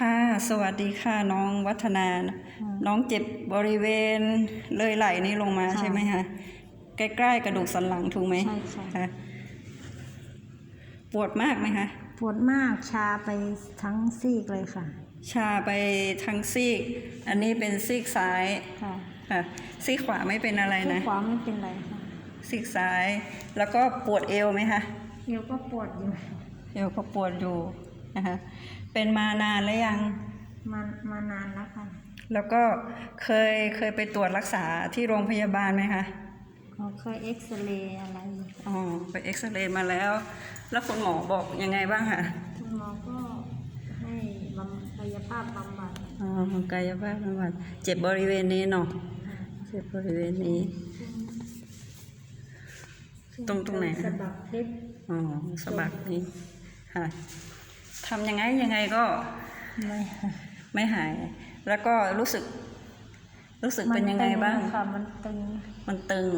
ค่ะ สวัสดีค่ะน้องวัฒนา น้องเจ็บบริเวณเลยไหล่นี้ลงมาค่ะใช่ไหมคะใกล้ๆกระดูกสันหลังถูกไหมใช่ค่ะค่ะปวดมากไหมคะ ปวดมากชาไปทั้งซีกเลยค่ะ ชาไปทั้งซีก อันนี้เป็นซีกซ้ายค่ะค่ะซีกขวาไม่เป็นอะไรที่นะ ขวาไม่เป็นไรค่ะซีกซ้าย แล้วก็ปวดเอวไหมคะ เอวก็ปวดอยู่ เอวก็ปวดอยู่นะคะ เป็นมานานแล้วยังมามานานแล้วค่ะ แล้วก็เคยเคยไปตรวจรักษาที่โรงพยาบาลไหมคะเขาเคยเอ็กซเรย์อะไรอ๋อไปเอ็กซเรย์มาแล้ว แล้วคุณหมอบอกยังไงบ้างคะคุณหมอก็ให้บำกายภาพบำบัดอ๋อกายภาพบำบัดเจ็บบริเวณนี้เนาะเจ็บบริเวณนี้ ตรงตรงไหนสะบักเพชรอ๋อสะบักนี้ค่ะ ทำยังไงยังไงก็ไม่ไม่หาย แล้วก็รู้สึก รู้สึกเป็นยังไงบ้างมันตึค่ะมันตึง มันตึง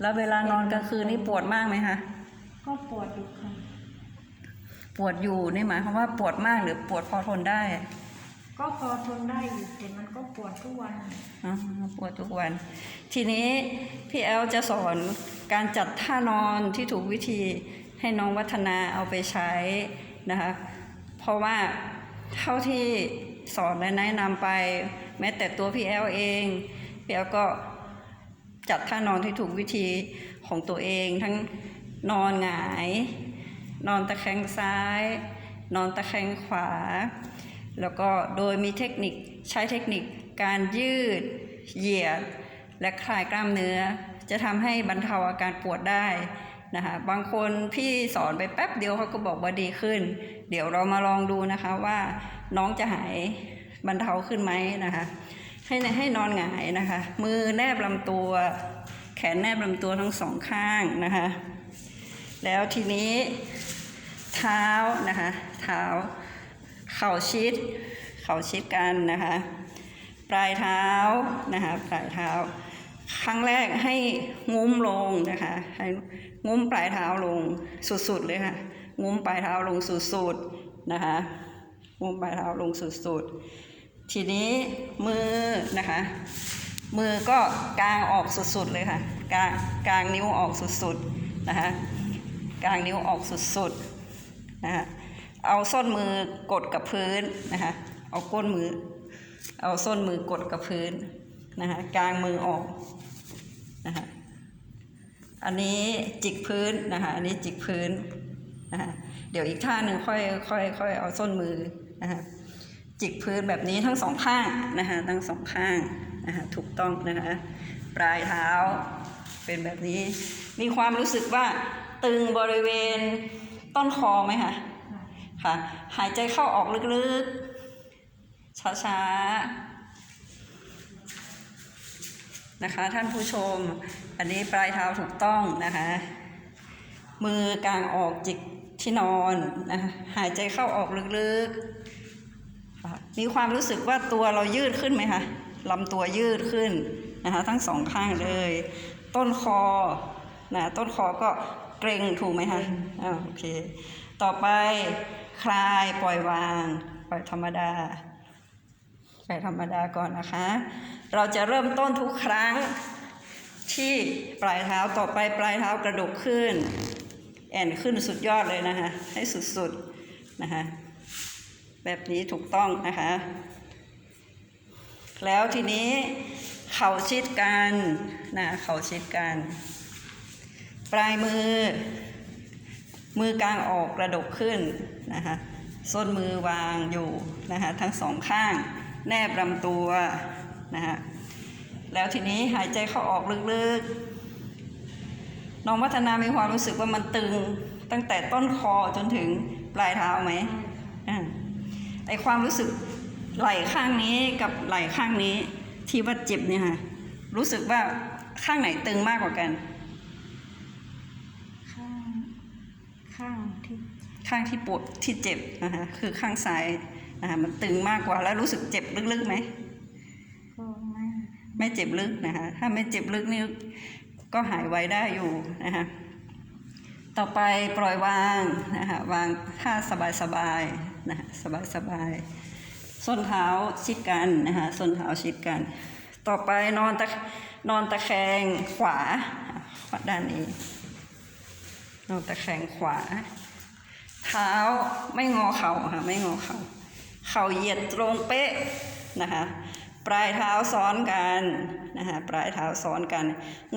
แล้วเวลานอนกลางคืนนี่ปวดมากไหมคะก็ปวดอยู่ค่ะปวดอยู่นี่หมายความว่าปวดมากหรือปวดพอทนได้ ก็พอทนได้อยู่แต่มันก็ปวดทุกวันอ๋อปวดทุกวัน ทีนี้พี่แอลจะสอนการจัดท่านอนที่ถูกวิธีให้น้องวัฒนาเอาไปใช้นะคะเพ ราะว่าเท่าที่สอนและแนะนำไป แม้แต่ตัวพี่แอลเองพี่แอลก็จัดท่านอนที่ถูกวิธีของตัวเอง ทั้งนอนหงาย นอนตะแคงซ้าย นอนตะแคงขวา แล้วก็โดยมีเทคนิคใช้เทคนิคการยืดเหยียด และคลายกล้ามเนื้อ จะทำให้บรรเทาอาการปวดได้ นะคะบางคนพี่สอนไปแป๊บเดียวเขาก็บอกว่าดีขึ้น เดี๋ยวเรามาลองดูนะคะว่าน้องจะหายบรรเทาขึ้นไหมนะคะ ให้ให้นอนหงายนะคะ มือแนบลำตัว แขนแนบลำตัวทั้งสองข้างนะคะ แล้วทีนี้เท้านะคะเท้า เข่าชิด เข่าชิดกันนะคะ ปลายเท้านะคะปลายเท้า ครั้งแรกให้งุ้มลงนะคะให้งุ้มปลายเท้าลงสุดๆเลยค่ะงุ้มปลายเท้าลงสุดๆนะคะงุ้มปลายเท้าลงสุดๆทีนี้มือนะคะ มือก็กางออกสุดๆเลยค่ะกางกางนิ้วออกสุดๆนะคะกางนิ้วออกสุดๆนะคะเอาส้นมือกดกับพื้นนะคะเอาก้นมือ เอาส้นมือกดกับพื้น นะคะกางมือออกนะคะอันนี้จิกพื้นนะคะอันนี้จิกพื้นนะคะเดี๋ยวอีกท่าหนึ่งค่อยค่อยค่อยเอาส้นมือนะคะจิกพื้นแบบนี้ทั้งสองข้างนะคะทั้งสองข้างนะคะถูกต้องนะคะปลายเท้าเป็นแบบนี้ มีความรู้สึกว่าตึงบริเวณต้นคอไหมคะค่ะหายใจเข้าออกลึกๆช้าๆ นะคะ ท่านผู้ชม อันนี้ปลายเท้าถูกต้องนะคะ มือกลางออกจิกที่นอนนะคะหายใจเข้าออกลึกๆ มีความรู้สึกว่าตัวเรายืดขึ้นไหมคะลำตัวยืดขึ้นนะคะทั้งสองข้างเลย ต้นคอนะต้นคอก็เกร็งถูกไหมคะอ่าโอเค ต่อไปคลายปล่อยวาง ปล่อยธรรมดา ไปธรรมดาก่อนนะคะ เราจะเริ่มต้นทุกครั้งที่ปลายเท้าต่อไปปลายเท้ากระดกขึ้น แอนขึ้นสุดยอดเลยนะคะ ให้สุดๆนะคะ แบบนี้ถูกต้องนะคะ แล้วทีนี้เข่าชิดกันนะเข่าชิดกัน ปลายมือ มือกลางออกกระดกขึ้นนะคะส้นมือวางอยู่นะคะทั้งสองข้าง แนบลำตัวนะคะแล้วทีนี้หายใจเข้าออกลึกๆน้องวัฒนามีความรู้สึกว่ามันตึงตั้งแต่ต้นคอจนถึงปลายเท้าไหมอ่าไอความรู้สึกไหล่ข้างนี้กับไหล่ข้างนี้ที่ว่าเจ็บเนี่ยค่ะรู้สึกว่าข้างไหนตึงมากกว่ากัน ข้างข้างที่ข้างที่ปวดที่เจ็บนะคะคือข้างซ้าย นะคะมันตึงมากกว่าแล้วรู้สึกเจ็บลึกๆไหมก็ไม่ไม่เจ็บลึกนะคะถ้าไม่เจ็บลึกนี่ก็หายไวได้อยู่นะคะต่อไปปล่อยวางนะคะวางท่าสบายๆนะคะสบายๆส้นเท้าชิดกันนะคะส้นเท้าชิดกัน ต่อไปนอนตะนอนตะแคงขวาขวาด้านนี้ นอนตะแคงขวา เท้าไม่งอเข่าค่ะไม่งอเข่า เข่าเหยียดตรงเป๊ะนะคะปลายเท้าซ้อนกันนะคะปลายเท้าซ้อนกัน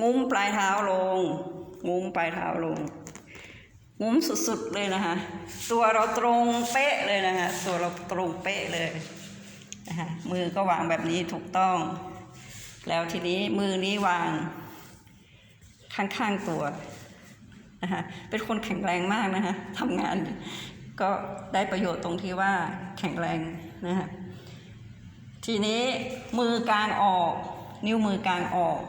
งุ้มปลายเท้าลง งุ้มปลายเท้าลง งุ้มสุดๆเลยนะคะตัวเราตรงเป๊ะเลยนะคะตัวเราตรงเป๊ะเลยนะคะมือก็วางแบบนี้ถูกต้อง แล้วทีนี้มือนี้วางข้างๆตัวนะคะเป็นคนแข็งแรงมากนะคะทำงาน ก็ได้ประโยชน์ตรงที่ว่าแข็งแรงนะคะทีนี้มือกลางออก นิ้วมือกลางออก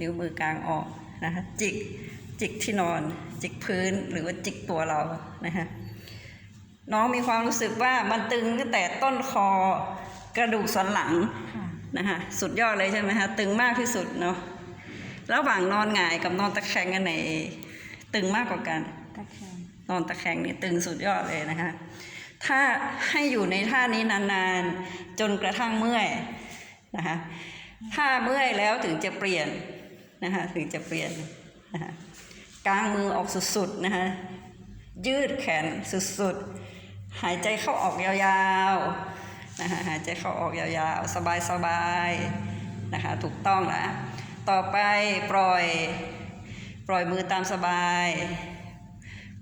นิ้วมือกลางออกนะคะจิกจิกที่นอน จิกพื้นหรือว่าจิกตัวเรานะคะน้องมีความรู้สึกว่ามันตึงตั้งแต่ต้นคอกระดูกสันหลังนะคะสุดยอดเลยใช่ไหมคะตึงมากที่สุดเนาะระหว่างนอนหงายกับนอนตะแคงกันไหนตึงมากกว่ากันตะแคง นอนตะแคงนี่ตึงสุดยอดเลยนะคะ ถ้าให้อยู่ในท่านี้นานๆ จนกระทั่งเมื่อยนะคะถ้าเมื่อยแล้วถึงจะเปลี่ยนนะคะถึงจะเปลี่ยนนะคะกางมือออกสุดๆนะคะยืดแขนสุดๆ หายใจเข้าออกยาวๆนะคะหายใจเข้าออกยาวๆ สบายๆนะคะถูกต้องแล้วต่อไปปล่อยปล่อยมือตามสบาย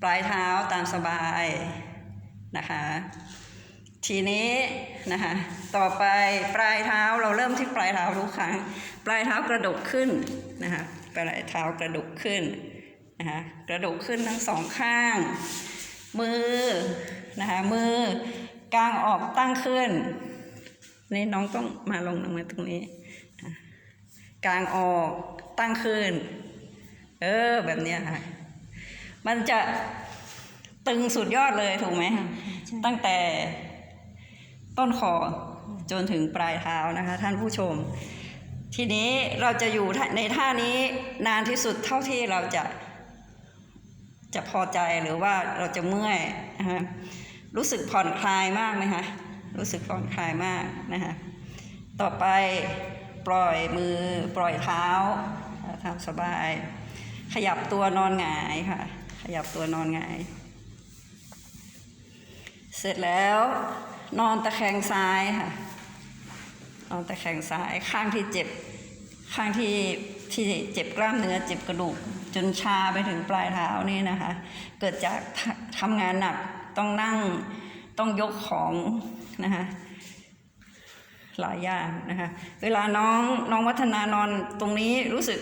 ปลายเท้าตามสบายนะคะ ทีนี้นะคะต่อไปปลายเท้าเราเริ่มที่ปลายเท้าทุกครั้ง ปลายเท้ากระดกขึ้นนะคะปลายเท้ากระดกขึ้นนะคะกระดกขึ้นทั้งสองข้าง มือนะคะมือกางออกตั้งขึ้นนี่น้องต้องมาลงลงมาตรงนี้อะกางออกตั้งขึ้น เออ แบบเนี้ยค่ะ มันจะตึงสุดยอดเลยถูกไหมค่ะใช่ตั้งแต่ต้นคอจนถึงปลายเท้านะคะ ท่านผู้ชม ทีนี้เราจะอยู่ในท่านี้นานที่สุดเท่าที่เราจะจะพอใจหรือว่าเราจะเมื่อยนะคะรู้สึกผ่อนคลายมากไหมคะรู้สึกผ่อนคลายมากนะคะต่อไปปล่อยมือปล่อยเท้าทำสบาย ขยับตัวนอนหงายค่ะ ขยับตัวนอนหงาย เสร็จแล้วนอนตะแคงซ้ายค่ะ นอนตะแคงซ้ายข้างที่เจ็บ ข้างที่ที่เจ็บกล้ามเนื้อเจ็บกระดูกจนชาไปถึงปลายเท้านี่นะคะ เกิดจากททำงานหนักต้องนั่งต้องยกของนะคะหลายอย่างนะคะ เวลาน้องน้องวัฒนานอนตรงนี้รู้สึก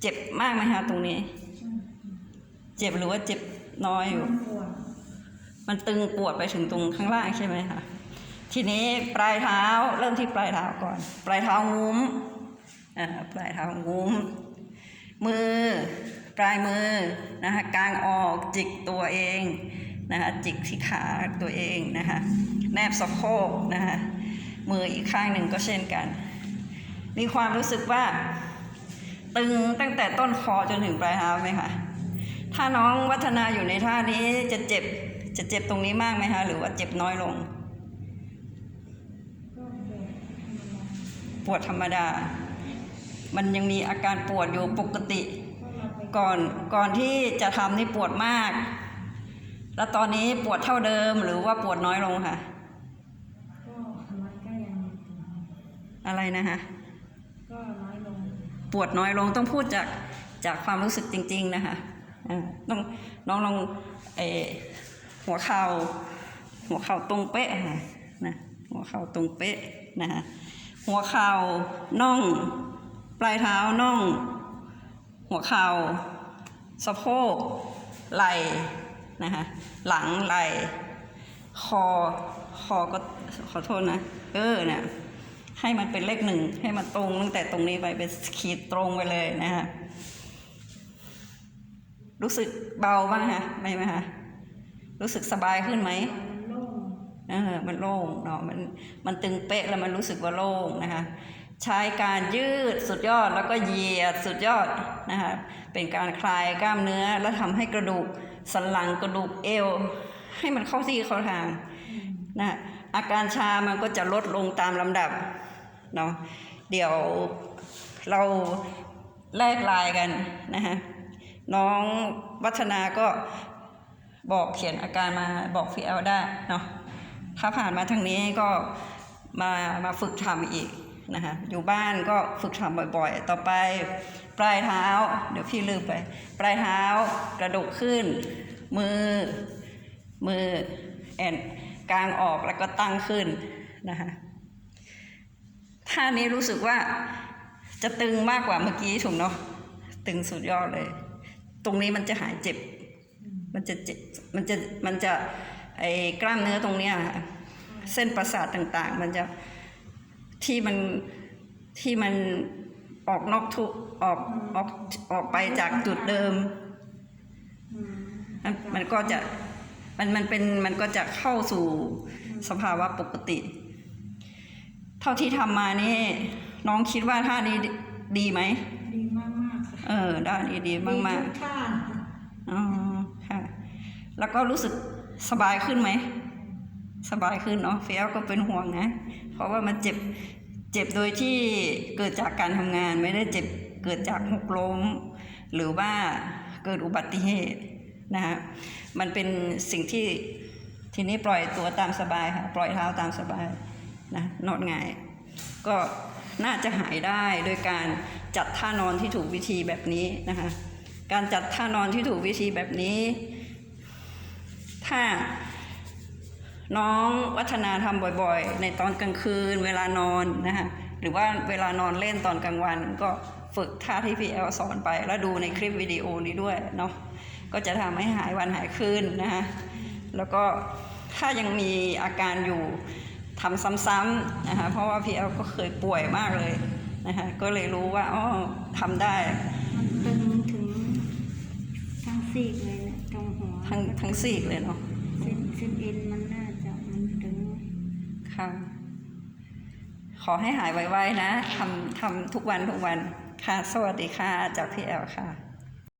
เจ็บมากไหมคะตรงนี้ เจ็บหรือว่าเจ็บน้อยอยู่ปวดมันตึงปวดไปถึงตรงข้างล่างใช่ไหมคะทีนี้ปลายเท้าเริ่มที่ปลายเท้าก่อน ปลายเท้างุ้มอ่าปลายเท้างุ้ม มือ ปลายมือนะคะกางออกจิกตัวเองนะคะจิกที่ขาตัวเองนะคะแนบสะโพกนะคะมืออีกข้างหนึ่งก็เช่นกัน มีความรู้สึกว่า ตึงตั้งแต่ต้นคอจนถึงปลายเท้าไหมคะ ถ้าน้องวัฒนาอยู่ในท่านี้จะเจ็บ จะเจ็บตรงนี้มากไหมคะ หรือว่าเจ็บน้อยลงก็ปวดธรรมดาปวดธรรมดา มันยังมีอาการปวดอยู่ปกติ ก่อนก่อนที่จะทำนี่ปวดมาก แล้วตอนนี้ปวดเท่าเดิมหรือว่าปวดน้อยลงค่ะก็มันก็ยังอะไรนะคะก็น้อยลง ปวดน้อยลงต้องพูดจากจากความรู้สึกจริง ๆ นะคะ ต้องน้องลองเอหัวเข่าหัวเข่าตรงเป๊ะค่ะนะหัวเข่าตรงเป๊ะนะคะหัวเข่าน่อง ปลายเท้าน่อง หัวเข่าสะโพกไหล่นะคะหลังไหล่คอคอก็ขอโทษนะเออเนี่ยให้มันเป็นเลขหนึ่งให้มันตรงตั้งแต่ตรงนี้ไปเป็นขีดตรงไปเลยนะฮะ รู้สึกเบาบ้างฮะไม่ไหมฮะรู้สึกสบายขึ้นไหมมันโล่งเออมันโล่งเนาะมันมันตึงเป๊ะแล้วมันรู้สึกว่าโล่งนะคะใช้การยืดสุดยอดแล้วก็เหยียดสุดยอดนะคะเป็นการคลายกล้ามเนื้อแล้วทำให้กระดูกสันหลังกระดูกเอว ให้มันเข้าที่เข้าทางนะอาการชามันก็จะลดลงตามลำดับเนาะเดี๋ยวเราแลกลายกันนะฮะ น้องวัฒนาก็บอกเขียนอาการมาบอกพี่แอลได้เนาะถ้าผ่านมาทางนี้ก็มามาฝึกทำอีกนะคะอยู่บ้านก็ฝึกทำบ่อยๆ ต่อไปปลายเท้า เดี๋ยวพี่ลืมไป ปลายเท้ากระดกขึ้น มือ มือแอนกลางออกแล้วก็ตั้งขึ้นนะคะท่านี้รู้สึกว่าจะตึงมากกว่าเมื่อกี้ถูกเนาะตึงสุดยอดเลย ตรงนี้มันจะหายเจ็บ มันจะเจ็บ มันจะ มันจะ ไอ้กล้ามเนื้อตรงเนี้ยค่ะเส้นประสาทต่างๆ มันจะที่มันที่มันออกนอกทุกออกออกออกไปจากจุดเดิมอืมมันมันก็จะมันมันเป็นมันก็จะเข้าสู่สภาวะปกติ เท่าที่ทำมานี่ น้องคิดว่าท่านี้ดีดีไหม เออด้านนี้ดีมากดีทุท่าๆอ๋อค่ะ แล้วก็รู้สึกสบายขึ้นไหม สบายขึ้นเนาะเฟียก็เป็นห่วงนะ เพราะว่ามันเจ็บเจ็บโดยที่เกิดจากการทำงานไม่ได้เจ็บเกิดจากหกล้มหรือว่าเกิดอุบัติเหตุนะฮะมันเป็นสิ่งที่ทีนี้ปล่อยตัวตามสบายค่ะปล่อยเท้าตามสบายนะนอนหงาย ก็น่าจะหายได้โดยการ จัดท่านอนที่ถูกวิธีแบบนี้นะคะ การจัดท่านอนที่ถูกวิธีแบบนี้ ถ้าน้องวัฒนาทำบ่อยๆ ในตอนกลางคืนเวลานอนนะคะหรือว่าเวลานอนเล่นตอนกลางวันก็ฝึกท่าที่พี่แอลสอนไป แล้วดูในคลิปวิดีโอนี้ด้วยเนาะก็จะทำให้หายวันหายคืนนะคะแล้วก็ถ้ายังมีอาการอยู่ทำซ้ำๆนะคะเพราะว่าพี่แอลก็เคยป่วยมากเลย นะคะก็เลยรู้ว่าอ๋อทำได้ มันตึงถึงทั้งซีกเลยเนี่ยตรงหัวทั้งทั้งซีกเลยเนาะเส้นเส้นเอ็นมันน่าจะมันตึงค่ะ ขอให้หายไวๆนะทำทำทุกวันทุกวันค่ะ สวัสดีค่ะจากพี่แอลค่ะ